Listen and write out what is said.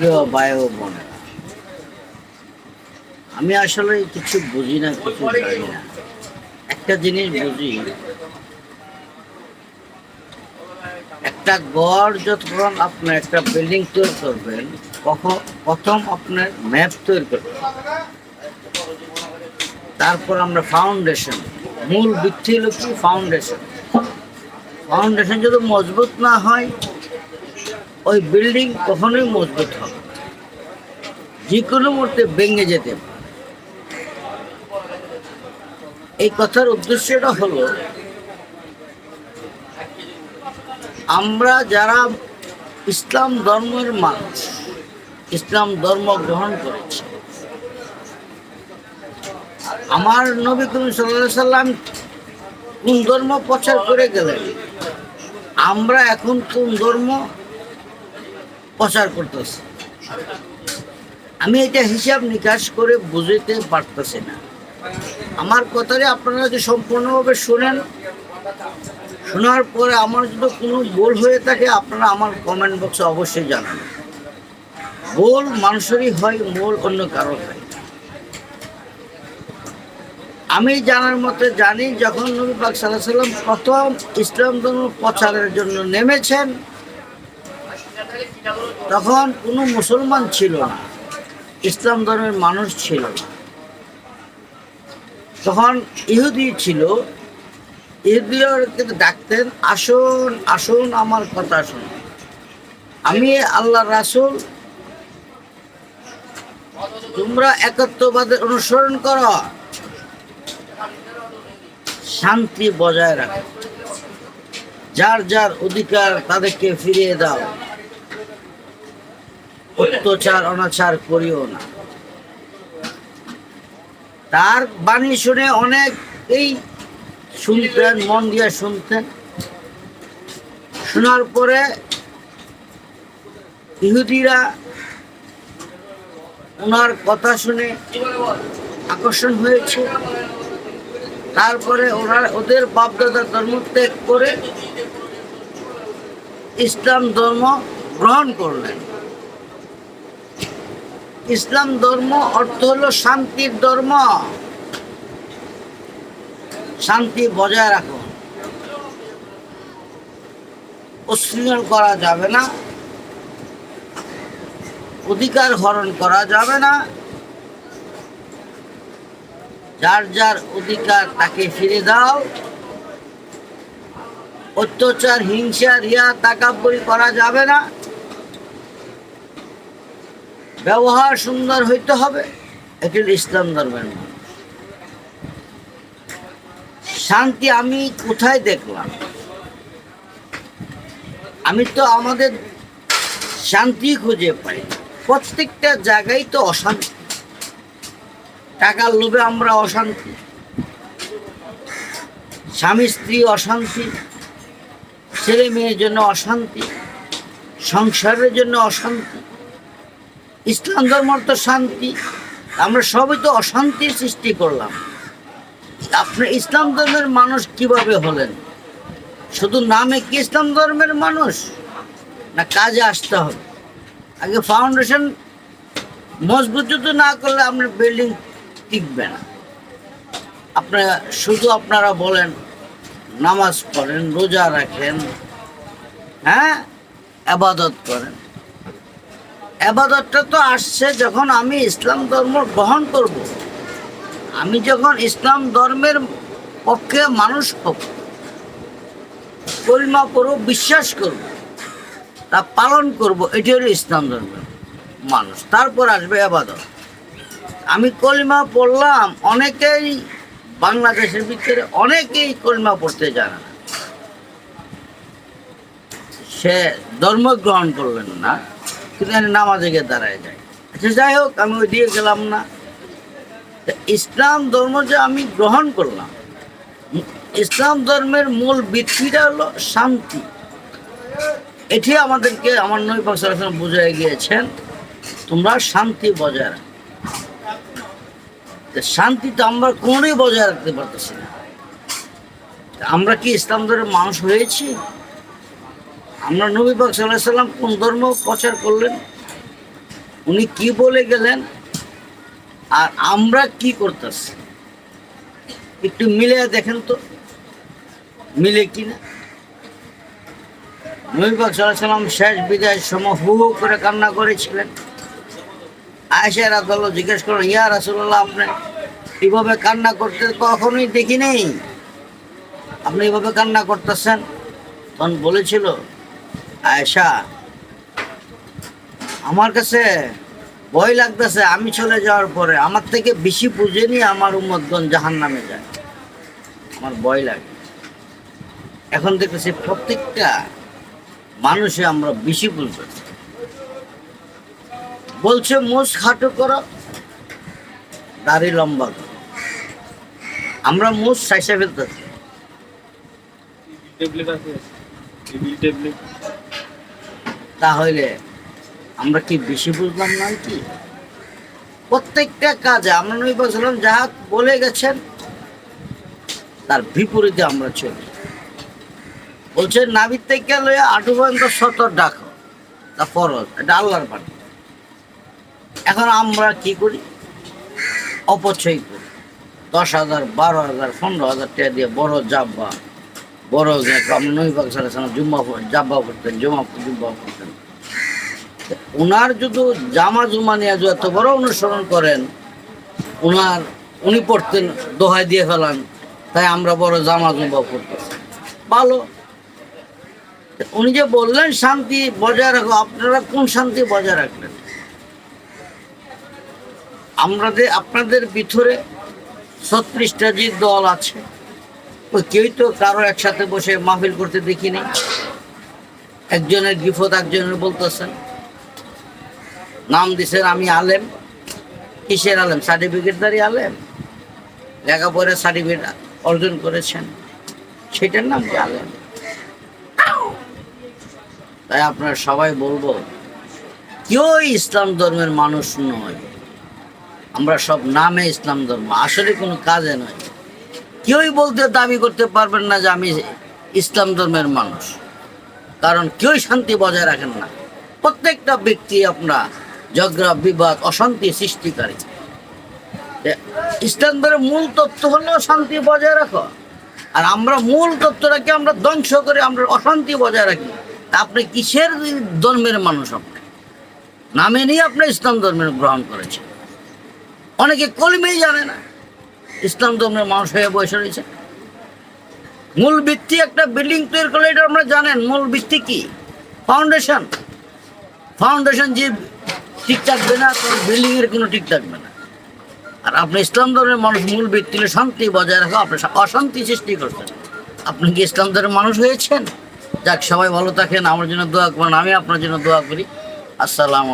প্রিয় বায়ু বোনেরা, আমি আসলে কিছু বুঝি না, কিছু জানি না। একটা জিনিস বুঝি, একটা গড় যখন আপনার একটা বিল্ডিং তৈরি করবেন, কখন, প্রথম আপনার ম্যাপ তৈরি করবেন। তারপর আমরা ফাউন্ডেশন মূল ভিত্তি হলো কি? ফাউন্ডেশন ফাউন্ডেশন যদি মজবুত না হয়, ওই বিল্ডিং কখনোই মজবুত হবে। যে কোনো মুহূর্তে ভেঙে যেতে এই কথার উদ্দেশ্যটা হলো, আমরা যারা ইসলাম ধর্মের মানুষ, ইসলাম ধর্ম গ্রহণ করেছি, আমার নবী করিম সাল্লাহ সাল্লাম কোন ধর্ম প্রচার করে গেলেন? আমরা এখন কোন ধর্ম প্রচার করতেছি? আমি এটা হিসাব নিকাশ করে বুঝতে পারতেছি না। আমার কথাটা আপনারা যদি সম্পূর্ণভাবে শোনেন, শোনার পরে আমার যদি কোনো ভুল হয়ে থাকে, আপনারা আমার কমেন্ট বক্সে অবশ্যই জানান। ভুল মানুষেরই হয় মূল অন্য কারও হয়। আমি জানার মতে জানি, যখন নবী পাক সাল্লাহ সাল্লাম প্রথম ইসলাম ধর্ম প্রচারের জন্য নেমেছেন, তখন কোনো মুসলমান ছিল না। ইসলাম ধর্মের মানুষ ছিল। না তখন ইহুদি ছিল ইহুদিওকে ডাকতেন, আসুন আসুন আমার কথা শুনুন। আমি আল্লাহ রাসুল। তোমরা একত্ববাদের অনুসরণ করো। শান্তি বজায় রাখো। যার যার অধিকার তাদেরকে ফিরিয়ে দাও। অত্যাচার, অনাচার করিও না। তার বাণী শুনে অনেক এই শুনতেন, মন দিয়ে শুনতেন। শোনার পরে ইহুদিরা ওনার কথা শুনে আকর্ষণ হয়েছে। তারপরে ওরা ওদের বাপদাদা ধর্ম ত্যাগ করে ইসলাম ধর্ম গ্রহণ করলেন। ইসলাম ধর্ম অর্থ হলো শান্তির ধর্ম। শান্তি বজায় রাখো। উশৃঙ্খল করা যাবে না। অধিকার হরণ করা যাবে না। যার যার অধিকার তাকে ফিরে দাও। অত্যাচার, হিংসা, রিয়া, তাকাব্বরি করা যাবে না। ব্যবহার সুন্দর হইতে হবে এটি ইসলাম ধর্মের শান্তি আমি কোথায় দেখলাম? আমি তো আমাদের শান্তি খুঁজে পাই। প্রত্যেকটা জায়গায় তো অশান্তি। টাকার লোভে আমরা অশান্তি। স্বামী স্ত্রী অশান্তি। ছেলে মেয়ের জন্য অশান্তি। সংসারের জন্য অশান্তি। ইসলাম ধর্ম তো শান্তি, আমরা সবই তো অশান্তির সৃষ্টি করলাম। আপনি ইসলাম ধর্মের মানুষ কীভাবে হলেন? শুধু নামে কি ইসলাম ধর্মের মানুষ? না কাজে আসতে হবে। আগে ফাউন্ডেশন মজবুত যদি না করলে আপনার বিল্ডিং টিকবে না। আপনারা শুধু আপনারা বলেন, নামাজ পড়েন, রোজা রাখেন হ্যাঁ? আবাদত করেন। আবাদতটা তো আসছে যখন আমি ইসলাম ধর্ম গ্রহণ করব। আমি যখন ইসলাম ধর্মের পক্ষে মানুষ হব কলিমা পড়ব বিশ্বাস করব, তা পালন করব, এটি হলো ইসলাম ধর্মের মানুষ। তারপর আসবে আবাদত আমি কলিমা পড়লাম, অনেকেই বাংলাদেশের ভিতরে অনেকেই কলিমা পড়তে জানে না। সে ধর্ম গ্রহণ করলেন না। নামাজে গিয়ে দাঁড়ায় যায়। আচ্ছা যাই হোক, আমি ওই দিয়ে গেলাম না। ইসলাম ধর্ম যে আমি গ্রহণ করলাম, ইসলাম ধর্মের মূল ভিত্তিটা হলো শান্তি। এটি আমাদেরকে, আমার নবী পাক বুঝাই গিয়েছেন, তোমরা শান্তি বজায় রাখো। শান্তি তো আমরা কোনোই বজায় রাখতে পারতেছি না। আমরা কি ইসলাম ধর্মের মানুষ হয়েছি? আমরা নবী পাক সাল্লাম কোন ধর্ম প্রচার করলেন? উনি কি বলে গেলেন? আর আমরা কি করতেছি? একটু মিলে দেখেন তো। মিলে কি না? কিনা নবীবাগ সাল্লাম শেষ বিদায়ের সময় হু হু করে কান্না করেছিলেন। আয়সা রাতল জিজ্ঞেস করলেন, ইয়া রাসুল্লাহ আপনি এভাবে কান্না করতে কখনোই দেখি নেই? আপনি এভাবে কান্না করতেছেন? তখন বলেছিল আয়সা আমার কাছে ভয় লাগতেছে আমি চলে যাওয়ার পরে। আমার থেকে বেশি বুঝেনি আমার উম্মতগণ জাহান নামে যায়। আমার ভয় লাগে। এখন দেখতেছি প্রত্যেকটা মানুষে আমরা বেশি বুঝতেছি বলছে মোষ খাটো করো, দাড়ি লম্বা করো। আমরা মোষ সাইসা ফেলতেছি। তাহলে আমরা কি বেশি বুঝলাম না কি? প্রত্যেকটা কাজে আমরা নবী বলছিলাম যাহা বলে গেছেন, তার বিপরীতে আমরা চলি। বলছে, নাবির থেকে লয়ে আটু পর্যন্ত সতর ডাক, তা ফরজ, এটা আল্লাহর পাঠি এখন আমরা কি করি? অপচয় করি। দশ হাজার, বারো হাজার, পনেরো হাজার টাকা দিয়ে বড় জাব্বা বড় সাল্লাল্লাহু জুম্মা যদি জামা জুমা নিয়ে এত বড় অনুসরণ করেন ওনার উনি পড়তেন, দোহাই দিয়ে ফেলান, তাই আমরা বড় জামা জুম্বা করতেছি ভালো। উনি যে বললেন শান্তি বজায় রাখো, আপনারা কোন শান্তি বজায় রাখলেন? আমাদের আপনাদের ভিতরে ছত্রিশটা যে দল আছে কেউই তো কারও একসাথে বসে মাহফিল করতে দেখিনি। একজনের গিফত, একজনের বলতেছেন নাম দিছেন আমি আলেম। কিসের আলেম? সার্টিফিকেটদারি আলেম? লেখাপড়ার সার্টিফিকেট অর্জন করেছেন। সেটার নাম কি আলেম? তাই আপনারা সবাই বলব কেউ ইসলাম ধর্মের মানুষ নয়। আমরা সব নামে ইসলাম ধর্ম। আসলে কোনো কাজে নয়। কেউই বলতে দাবি করতে পারবেন না যে আমি ইসলাম ধর্মের মানুষ। কারণ কেউই শান্তি বজায় রাখেন না। প্রত্যেকটা ব্যক্তি আপনার ঝগড়া, বিবাদ, অশান্তি সৃষ্টিকারী। ইসলাম ধর্মের মূল তত্ত্ব হলো শান্তি বজায় রাখো। আর আমরা মূল তত্ত্বটাকে আমরা ধ্বংস করে আমরা অশান্তি বজায় রাখি। আপনি কিসের ধর্মের মানুষ আপনি? নামে নিয়ে আপনি ইসলাম ধর্মের গ্রহণ করেছেন। অনেকে কলমেই জানে না। ইসলাম ধর্মের মানুষ হয়ে বসে রয়েছে। মূল ভিত্তি একটা বিল্ডিং তৈরি করলে এটা আমরা জানেন, মূল ভিত্তি কি? ফাউন্ডেশন ফাউন্ডেশন যে ঠিক থাকবে না, তোর বিল্ডিং এর কোনো ঠিক থাকবে না। আর আপনি ইসলাম ধর্মের মানুষ, মূল ভিত্তি শান্তি বজায় রাখা, আপনি অশান্তি সৃষ্টি করছেন। আপনি কি ইসলাম ধর্মের মানুষ হয়েছেন? যাক, সবাই ভালো থাকেন, আমার জন্য দোয়া করেন, আমি আপনার জন্য দোয়া করি। আসসালাম